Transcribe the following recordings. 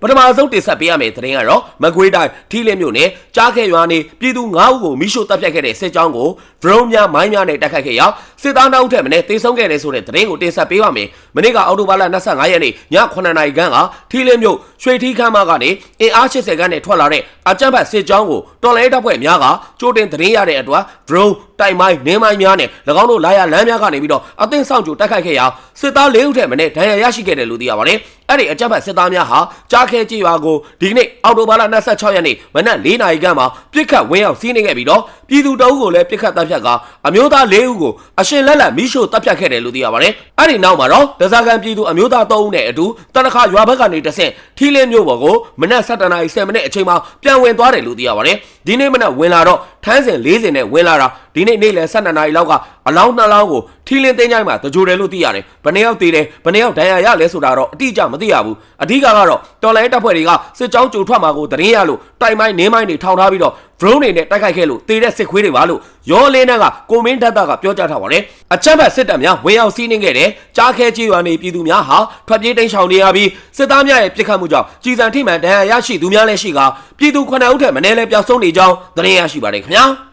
ပထမဆုံးတင်ဆက်ပေးရမယ့်သတင်းကတော့မကွေးတိုင်းထီလင်းမြို့နယ်ကြားခဲရွာနေပြည်သူ9ဦးကိုမိရှို့တပ်ဖြတ်ခဲ့တဲ့စစ်ကြောင်းကို drone များမိုင်းများနဲ့တိုက်ခိုက်ခဲ့ရာစစ်သားနောက်ထပ်မနေ့တေဆုံးခဲ့တဲ့ဆိုတဲ့သတင်းကိုတင်ဆက်ပေးပါမယ်မနေ့ကအော်တိုဘာလ25ရက်နေ့ည9နာရီခန့်ကထီလင်းမြို့ရွှေထီးခမ်းမကနေအင်အား80ခန်းနဲ့ထွက်လာတဲ့အကြမ်းဖက်စစ်ကြောင်းကိုတော်လဲတပ်ဖွဲ့များကကြိုတင်သတင်းရတဲ့အတွက် drone တိုက်မိုင်းနင်းမိုင်းများနဲ့၎င်းတို့လာရလမ်းများကနေပြီးတော့အသင်းဆောင်ကြိုတိုက်ခိုက်ခဲ့ရာစစ်သား၄ဦးထက်မနည်းဒဏ်ရာရရှိခဲ့တယ်လို့သိရပါတယ်။အဲ့ဒီအကြမ်းဖက်စစ်သားများဟာကြားခဲကြေးရွာကိုဒီကနေ့အောက်တိုဘာလ26ရက်နေ့မနက်၄နာရီခန့်မှာပြစ်ခတ်ဝင်းရောက်စီးနေခဲ့ပြီးတော့ပြည်သူတအုပ်ကိုလည်းပြစ်ခတ်တပ်ဖြတ်ကအမျိုးသား၄ဦးကိုအရှင်လက်လက်မိရှို့တပ်ဖြတ်ခဲ့တယ်လို့သိရပါတယ်။အဲ့ဒီနောက်မှာတော့ဒဇာကန်ပြည်သူအမျိုးသား၃ဦးနဲ့အတူတနခါရွာဘက်ကနေတဆင့်ထီလင်းမြို့ပေါ်ကိုမနက်7:00နာရီ10မိနစ်အချိန်မှာပြန်ဝင်သွားတယ်လို့သိရပါတယ်။ဒီနေ့မနက်ဝင်လာတော့ထန်းစဉ်40နဲ့ဝင်လာတာဒီနေ့နေ့လယ်12နာရီလောက်ကအလောင်းနှစ်လောင်းကိုထီလင်းသိမ်းကြိုင်းမှာတကြိုတယ်လို့သိရတယ်။ဘယ်နှယောက်သေးတယ်ဘယ်နှယောက်ဒဏ်ရာရလဲဆိုတာတော့အတိအကျမသိရဘူး။အဓိကကတော့တော်လိုင်းတပ်ဖွဲ့တွေကစစ်ကြောင်းကြိုထွက်မှာကိုသတင်းရလို့တိုင်မိုင်းနေမိုင်းတွေထောင်ထားပြီးတော့ drone တွေနဲ့တိုက်ခိုက်ခဲ့လို့တေတဲ့စစ်ခွေးတွေပါလို့ရောလင်းနှန်းကကိုမင်းဒတ်တာကပြောကြားထားပါတယ်။အချမ်းဘတ်စစ်တပ်များဝင်ရောက်စီးနှင်းခဲ့တဲ့ကြားခဲကြီးရွာနေပြည်သူများဟာထွက်ပြေးတိမ်းရှောင်နေရပြီးစစ်သားများရဲ့ပြစ်ခတ်မှုကြောင့်ကြီးစံထိမှန်ဒဏ်ရာရရှိသူများလည်းရှိကပြည်သူ9ဦးထက်မနည်းလည်းပျောက်ဆုံးနေကြောင်းသတင်းရရှိပါတယ်ခင်ဗျာ။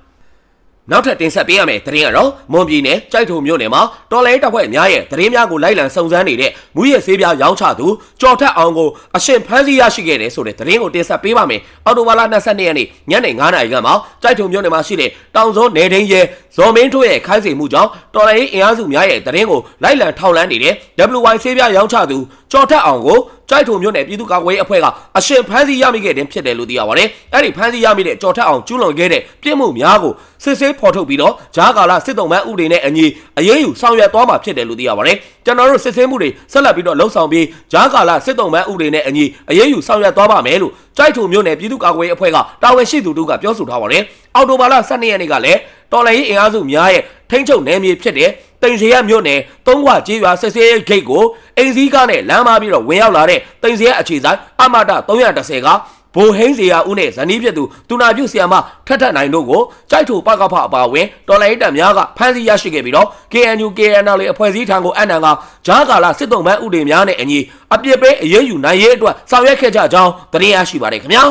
နောက်ထပ်တင်ဆက်ပေးရမယ့်သတင်းကတော့မွန်ပြည်နယ်ကြိုက်ထုံမြို့နယ်မှာတော်လိုင်းတပ်ဖွဲ့အများရဲ့သတင်းများကိုလိုက်လံစုံစမ်းနေတဲ့မူရစေးပြားရောင်းချသူကြော်ထက်အောင်ကိုအရှင်ဖမ်းဆီးရရှိခဲ့တယ်ဆိုတဲ့သတင်းကိုတင်ဆက်ပေးပါမယ်။အော်တိုဘာလ22ရက်နေ့ညနေ9:00နာရီခန့်မှာကြိုက်ထုံမြို့နယ်မှာရှိတဲ့တောင်စုံနေဒင်းရဲဇော်မင်းထွေးရဲ့ခိုင်းစေမှုကြောင့်တော်လိုင်းအင်အားစုများရဲ့သတင်းကိုလိုက်လံထောက်လှမ်းနေတဲ့ WY စေးပြားရောင်းချသူကြော်ထက်အောင်ကိုကြိုက်ထုံမြို့နယ်ပြည်သူ့ကာကွယ်ရေးအဖွဲ့ကအရှင်ဖမ်းဆီးရမိခဲ့တဲ့ဖြစ်တယ်လို့သိရပါတယ်။အဲ့ဒီဖမ်းဆီးရမိတဲ့ကြော်ထက်အောင်ကျူးလွန်ခဲ့တဲ့ပြစ်မှုများကိုစစ်ဆေးဖော်ထုတ်ပြီးတော့ဂျားကာလာစစ်တုံးမန်းဥပဒေနဲ့အညီအရေးယူဆောင်ရွက်သွားမှာဖြစ်တယ်လို့သိရပါတယ်။ကျွန်တော်တို့စစ်ဆေးမှုတွေဆက်လက်ပြီးတော့လှုပ်ဆောင်ပြီးဂျားကာလာစစ်တုံးမန်းဥပဒေနဲ့အညီအရေးယူဆောင်ရွက်သွားပါမယ်လို့ကြိုက်ထုံမြို့နယ်ပြည်သူ့ကာကွယ်ရေးအဖွဲ့ကတာဝန်ရှိသူတို့ကပြောဆိုထားပါတယ်။အော်တိုဘာလ12ရက်နေ့ကလည်းတော်လိုင်းရေးအင်အားစုများရဲ့ထိန်းချုပ်နယ်မြေဖြစ်တဲ့ တိန်စရမြို့နယ်သုံးခွကြေးရွာစစ်စေးဂိတ်ကိုအင်စည်းကားနဲ့လမ်းမပြီးတော့ဝင်ရောက်လာတဲ့တိန်စရအခြေဆိုင်အမတာ330ကဘိုဟင်းစရာဦးနဲ့ဇနီးဖြစ်သူတူနာပြုဆီယာမထက်ထက်နိုင်တို့ကိုကြိုက်ထိုပကဖအပါဝင်တော်လိုင်းတပ်များကဖမ်းဆီးရရှိခဲ့ပြီးတော့ KNU KNL အဖွဲ့အစည်းထံကိုအနံကဂျားကာလာစစ်တုံးမန်းဥဒေများနဲ့အညီအပြစ်ပေးအရေးယူနိုင်ရေးအတွက်ဆောင်ရွက်ခဲ့ကြကြောင်းသတင်းရရှိပါတယ်ခင်ဗျာ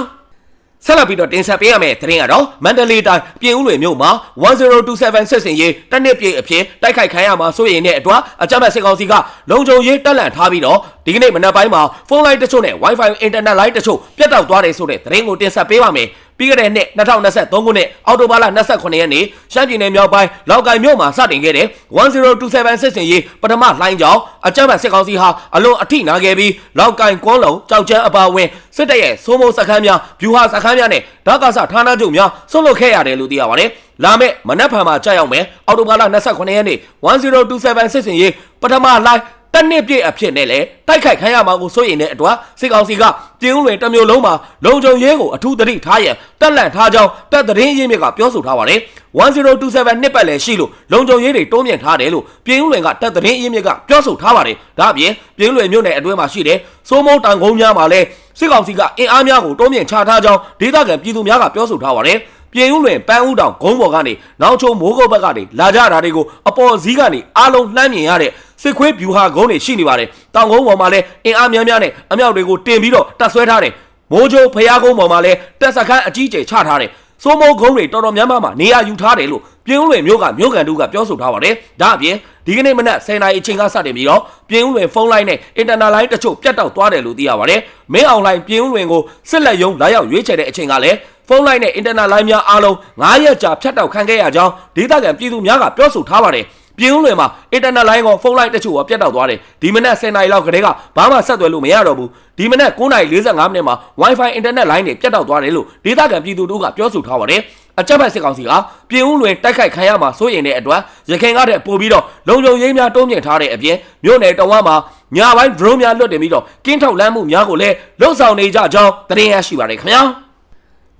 ဆက်လက်ပြီးတော့တင်ဆက်ပေးရမယ့်သတင်းကတော့မန္တလေးတိုင်းပြင်ဦးလွင်မြို့မှာ1027စစ်စင်ရေးတစ်နှစ်ပြည့်အဖြစ်တိုက်ခိုက်ခံရမှာစိုးရိမ်တဲ့အတွက်အကြမ်းဖက်စစ်ကောင်စီကလုံခြုံရေးတက်လန့်ထားပြီးတော့ဒီကနေ့မနက်ပိုင်းမှာဖုန်းလိုင်းတချို့နဲ့ Wi-Fi အင်တာနက်လိုင်းတချို့ပြတ်တောက်သွားတယ်ဆိုတဲ့သတင်းကိုတင်ဆက်ပေးပါမယ် ပြီးခဲ့တဲ့နှစ်2023ခုနှစ်အောက်တိုဘာလ29ရက်နေ့ရှမ်းပြည်နယ်မြောက်ပိုင်းလောက်ကိုင်မြို့မှာစတင်ခဲ့တဲ့1027စစ်စင်ရေးပထမလှိုင်းကြောင်းအကြမ်းဖက်စစ်ကောင်စီဟာအလွန်အထိနာခဲ့ပြီးလောက်ကိုင်ကွန်းလုံကြောက်ချမ်းအပါဝင်စစ်တပ်ရဲ့စိုးမိုးစခန်းများဗျူဟာစခန်းများနဲ့ဓာတ်ကဆဌာနချုပ်များဆွတ်လွတ်ခဲ့ရတယ်လို့သိရပါတယ်လာမယ့်မနက်ဖြန်မှာကြာရောက်မယ်အောက်တိုဘာလ29ရက်နေ့1027စစ်စင်ရေးပထမလှိုင်းတနစ်ပြည့်အဖြစ်နဲ့လေတိုက်ခိုက်ခံရမှာကိုစိုးရိမ်တဲ့အတွက်စစ်ကောင်စီကပြင်းဦးလွင်တစ်မျိုးလုံးမှာလုံခြုံရေးကိုအထူးသတိထားရန်တက်လန့်ထားကြောင်းတပ်သတင်းရင်းမြစ်ကပြောဆိုထားပါတယ်1027နှစ်ပတ်လည်ရှိလို့လုံခြုံရေးတွေတိုးမြင့်ထားတယ်လို့ပြင်းဦးလွင်ကတပ်သတင်းရင်းမြစ်ကပြောဆိုထားပါတယ်ဒါ့အပြင်ပြင်းဦးလွင်မြို့နယ်အတွင်းမှာရှိတဲ့စိုးမိုးတန်ကုန်းများမှာလည်းစစ်ကောင်စီကအင်အားများကိုတိုးမြင့်ချထားကြောင်းဒေသခံပြည်သူများကပြောဆိုထားပါတယ် ပြင်ဦးလွင်ပန်းဦးတောင်ဂုံးပေါ်ကနေနောက်ချုံမိုးကုတ်ဘက်ကနေလာကြတာတွေကိုအပေါ်စည်းကနေအားလုံးလှမ်းမြင်ရတဲ့စစ်ခွေးဗျူဟာဂုံးတွေရှိနေပါတယ်တောင်ကုန်းပေါ်မှာလည်းအင်အားများများနဲ့အမြောက်တွေကိုတင်ပြီးတော့တက်ဆွဲထားတယ်မိုးချိုးဖျားကုန်းပေါ်မှာလည်းတက်စခန်းအကြီးကျယ်ချထားတယ်စိုးမိုးကုန်းတွေတော်တော်များများမှာနေရာယူထားတယ်လို့ပြင်ဦးလွင်မြို့ကမြို့ကန်တူကပြောဆိုထားပါတယ်ဒါအပြင်ဒီကနေ့မနက်10:00နာရီအချိန်ကစတင်ပြီးတော့ပြင်ဦးလွင်ဖုန်းလိုင်းနဲ့အင်တာနက်လိုင်းတချို့ပြတ်တောက်သွားတယ်လို့သိရပါတယ်မင်းအောင်လိုင်းပြင်ဦးလွင်ကိုစစ်လက်ယုံလာရောက်ရွေးချယ်တဲ့အချိန်ကလည်း ဖုန်းလိုင်းနဲ့အင်တာနက်လိုင်းများအားလုံး9ရက်ကြာဖြတ်တောက်ခံခဲ့ရကြောင်းဒေသခံပြည်သူများကပြောဆိုထားပါတယ်ပြင်းဦးလွင်မှာအင်တာနက်လိုင်းကဖုန်းလိုင်းတချို့ကပြတ်တောက်သွားတယ်ဒီမနက်10နာရီလောက်ကတည်းကဘာမှဆက်သွယ်လို့မရတော့ဘူးဒီမနက်9နာရီ45မိနစ်မှာ Wi-Fi အင်တာနက်လိုင်းတွေပြတ်တောက်သွားတယ်လို့ဒေသခံပြည်သူတို့ကပြောဆိုထားပါတယ်အကြက်ဖက်စစ်ကောင်စီကပြင်းဦးလွင်တိုက်ခိုက်ခံရမှာစိုးရိမ်တဲ့အတွက်ရခိုင်ကတဲ့ပို့ပြီးတော့လုံခြုံရေးများတုံးမြင့်ထားတဲ့အပြင်မြို့နယ်တော်ဝမ်းမှာညပိုင်း drone များလွတ်တင်ပြီးတော့ကင်းထောက်လမ်းမှုများကိုလည်းလုံဆောင်နေကြကြောင်းသတင်းရရှိပါတယ်ခင်ဗျာ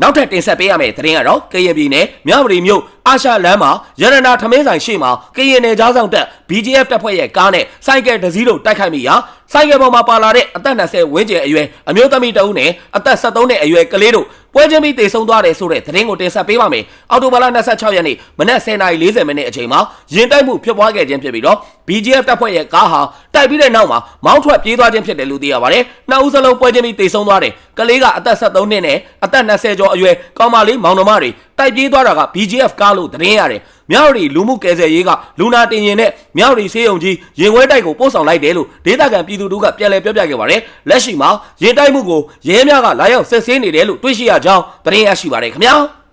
နောက်ထပ်တင်ဆက်ပေးရမယ့်သတင်းကတော့ကရင်ပြည်နယ်မြဝတီမြို့ အာရှလမ်းမှာရတနာထမင်းဆိုင်ရှိမှာကရင်နယ်ကြားဆောင်တက် BGF တပ်ဖွဲ့ရဲ့ကားနဲ့စိုက်ကယ်တစ်စီးတို့တိုက်ခိုက်မိရာစိုက်ကယ်ပေါ်မှာပါလာတဲ့အသက်20ဝန်းကျင်အရွယ်အမျိုးသမီးတဦးနဲ့အသက်73နှစ်အရွယ်ကလေးတို့ပွဲချင်းပြီးတေဆုံးသွားတယ်ဆိုတဲ့သတင်းကိုတင်ဆက်ပေးပါမယ်။အော်တိုဘာလ26ရက်နေ့မနက်10:40မိနစ်အချိန်မှာရင်တိုက်မှုဖြစ်ပွားခဲ့ခြင်းဖြစ်ပြီးတော့ BGF တပ်ဖွဲ့ရဲ့ကားဟာတိုက်ပြီးတဲ့နောက်မှာမောင်းထွက်ပြေးသွားခြင်းဖြစ်တယ်လို့သိရပါတယ်။နှစ်ဦးစလုံးပွဲချင်းပြီးတေဆုံးသွားတယ်။ကလေးကအသက်73နှစ်နဲ့အသက်20ကျော်အရွယ်ကောင်မလေးမောင်နှမတွေ တိုက်ပြေးသွားတာက BGF ကားလို့သတင်းရတယ်။မြောက်ရီလူမှုကယ်ဆယ်ရေးကလူနာတင်ရင်နဲ့မြောက်ရီဆေးရုံကြီးရင်ဝဲတိုက်ကိုပို့ဆောင်လိုက်တယ်လို့ဒေသခံပြည်သူတို့ကပြန်လည်ပြောပြခဲ့ပါတယ်။လက်ရှိမှာရင်တိုက်မှုကိုရဲများကလာရောက်စစ်ဆေးနေတယ်လို့တွေ့ရှိရကြောင်းသတင်းရရှိပါတယ်ခင်ဗျာ။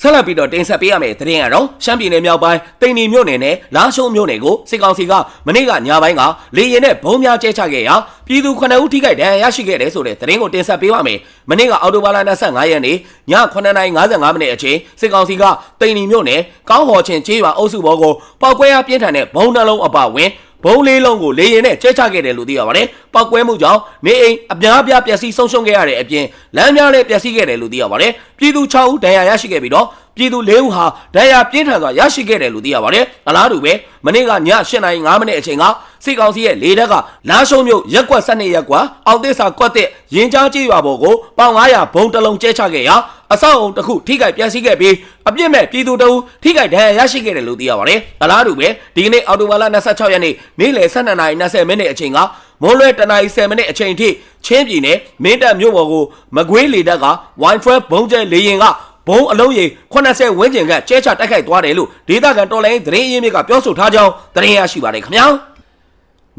ဆက်လက်ပြီးတော့တင်ဆက်ပေးရမယ့်သတင်းကတော့ရှမ်းပြည်နယ်မြောက်ပိုင်းတိန်နီမြို့နယ်နဲ့လာရှုံးမြို့နယ်ကိုစစ်ကောင်စီကမနေ့ကညပိုင်းကလေရင်နဲ့ဘုံများကျဲချခဲ့ရာပြည်သူ9ဦးထိခိုက်ဒဏ်ရာရရှိခဲ့တယ်ဆိုတဲ့သတင်းကိုတင်ဆက်ပေးပါမယ်။မနေ့ကအော်တိုဘာလ25ရက်နေ့ည9:55မိနစ်အချိန်စစ်ကောင်စီကတိန်နီမြို့နယ်ကောင်းဟော်ချင်းကျေးရွာအုပ်စုဘောကိုပောက်ကွဲအားပြင်းထန်တဲ့ဘုံနှလုံးအပဝင်ဘုံလေးလုံးကိုလေရင်နဲ့ကျဲချခဲ့တယ်လို့သိရပါတယ်။ပောက်ကွဲမှုကြောင့်နေအိမ်အများအပြားပျက်စီးဆုံးရှုံးခဲ့ရတဲ့အပြင်လမ်းများလည်းပျက်စီးခဲ့တယ်လို့သိရပါတယ်။ပြည်သူ6ဦးဒဏ်ရာရရှိခဲ့ပြီးတော့ပြည်သူ၄ဦးဟာဒဏ်ရာပြင်းထန်စွာရရှိခဲ့တယ်လို့သိရပါတယ်။အလားတူပဲမနေ့ကည8:05မိနစ်အချိန်ကစစ်ကောင်စီရဲ့လေတပ်ကလာရှုံးမြို့ရက်ကွက်12ရက်ကွက်အောင်သစ္စာကွက်တဲ့ရင်ကြားကြေးရွာပေါ်ကိုပေါင်900ဘုံတစ်လုံးကျဲချခဲ့ရာ အဆောက်အုံတစ်ခုထိခိုက်ပျက်စီးခဲ့ပြီးအပြစ်မဲ့ပြည်သူတအုပ်ထိခိုက်ဒဏ်ရာရရှိခဲ့တယ်လို့သိရပါတယ်။အလားတူပဲဒီကနေ့အော်တိုဘာလ26ရက်နေ့နေ့လယ်12:20မိနစ်အချိန်ကမွန်လွဲတနာရီ10မိနစ်အချိန်ထိချင်းပြည်နယ်မင်းတပ်မြို့ပေါ်ကိုမကွေးလေတပ်က Wi-Fi ဘုံကျဲလေရင်ကဘုံအလုံးရေ80ဝန်းကျင်ကကျဲချတိုက်ခိုက်သွားတယ်လို့ဒေသခံတော်လိုင်းသတင်းအရင်းမြစ်ကပြောဆိုထားကြောင်းသတင်းရရှိပါတယ်ခင်ဗျာ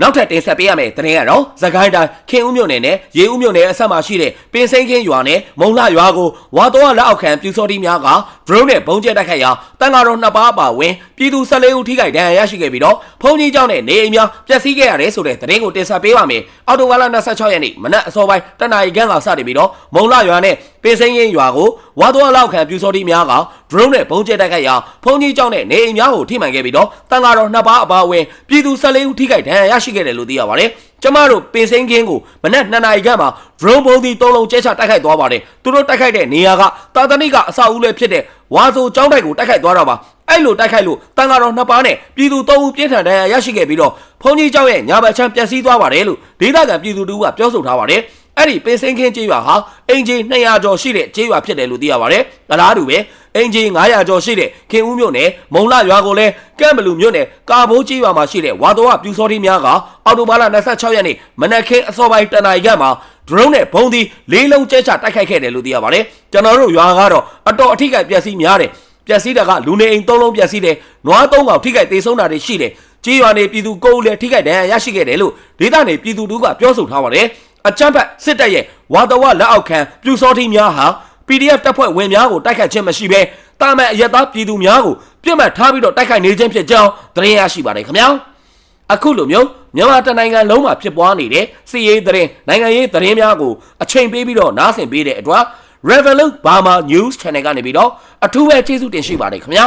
နောက်ထပ်တင်ဆက်ပေးရမယ့်သတင်းကတော့သခိုင်းတိုင်းခင်ဦးမြို့နယ်နဲ့ရေဦးမြို့နယ်အဆက်မှာရှိတဲ့ပင်စိန်ခင်းရွာနဲ့မုံလှရွာကိုဝါတော်လက်အောက်ခံပြူစောတိများက drone နဲ့ဘုံကျဲတိုက်ခိုက်ရာတန်ဃာတော်နှစ်ပါးပါဝင်ပြည်သူ14ဦးထိခိုက်ဒဏ်ရာရရှိခဲ့ပြီးတော့ဖုန်ကြီးကျောင်းနဲ့နေအိမ်များပျက်စီးခဲ့ရတယ်ဆိုတဲ့သတင်းကိုတင်ဆက်ပေးပါမယ်။အော်တိုဝါလာ26ရက်နေ့မနက်အစောပိုင်းတနအီခန့်ကစတင်ပြီးတော့မုံလှရွာနဲ့ပင်စိန်ခင်းရွာကိုဝါတော်လက်အောက်ခံပြူစောတိများက drone နဲ့ဘုံကျဲတိုက်ခိုက်ရာဖုန်ကြီးကျောင်းနဲ့နေအိမ်များကိုထိမှန်ခဲ့ပြီးတော့တန်ဃာတော်နှစ်ပါးအပါဝင်ပြည်သူ14ဦးထိခိုက်ဒဏ်ရာရရှိခဲ့တယ်လို့သိရပါတယ်။ကျမတို့ပင်စိန်ခင်းကိုမနက်2နာရီခန့်မှာ drone ဘုံဒီ၃လုံးကျဲချတိုက်ခိုက်သွားပါတယ်။သူတို့တိုက်ခိုက်တဲ့နေရာကတာတနိကအဆောက်အဦလည်းဖြစ်တဲ့ဝါဆိုကျောင်းတိုက်ကိုတိုက်ခိုက်သွားတာပါ။အဲ့လိုတိုက်ခိုက်လို့တန်ဃာတော်နှစ်ပါးနဲ့ပြည်သူ၃ဦးပြင်းထန်ဒဏ်ရာရရှိခဲ့ပြီးတော့ဘုံကြီးကျောင်းရဲ့ညာဘက်ချမ်းပျက်စီးသွားပါတယ်လို့ဒေသခံပြည်သူတို့ကပြောဆိုထားပါတယ်။ အဲ့ဒီပင်စင်းခင်းကျေးရွာဟာအင်ဂျီ200ကျော်ရှိတဲ့ကျေးရွာဖြစ်တယ်လို့သိရပါတယ်။အလားတူပဲအင်ဂျီ900ကျော်ရှိတဲ့ခင်ဦးမြို့နယ်မုံလရွာကိုလည်းကန့်ဘလူမြို့နယ်ကာဘိုးကျေးရွာမှာရှိတဲ့ဝါတော်ကပြူစောတိများကအော်တိုဘာလ26ရက်နေ့မနက်ခင်းအစောပိုင်းတနာရီခန့်မှာ drone နဲ့ဘုံဒီလေးလုံးကျဲချတိုက်ခိုက်ခဲ့တယ်လို့သိရပါတယ်။ကျွန်တော်တို့ရွာကတော့အတော်အထိကပျက်စီးများတယ်။ပျက်စီးတာကလူနေအိမ်၃လုံးပျက်စီးတယ်။နွား၃ကောင်ထိခိုက်သေးဆုံးတာတွေရှိတယ်။ကြေးရွာနေပြည်သူကိုယ်လည်းထိခိုက်ဒဏ်ရာရရှိခဲ့တယ်လို့ဒေသနေပြည်သူတို့ကပြောဆိုထားပါတယ်။ အချမ်းဖက်စစ်တပ်ရဲ့ဝါတော်ဝလက်အောက်ခံပြူစောတိများဟာ PDF တပ်ဖွဲ့ဝင်များကိုတိုက်ခတ်ခြင်းမရှိဘဲတာမန်အရက်သားပြည်သူများကိုပြစ်မှတ်ထားပြီးတော့တိုက်ခိုက်နေခြင်းဖြစ်ကြောင်းသတင်းရရှိပါတယ်ခင်ဗျာအခုလိုမျိုးမြန်မာတနိုင်ငံလုံးမှာဖြစ်ပွားနေတဲ့စီးရေးသတင်းနိုင်ငံရေးသတင်းများကိုအချိန်ပေးပြီးတော့နားဆင်ပေးတဲ့အတွက် Revolut Burma News Channel ကနေပြီးတော့အထူးပဲကျေးဇူးတင်ရှိပါတယ်ခင်ဗျာ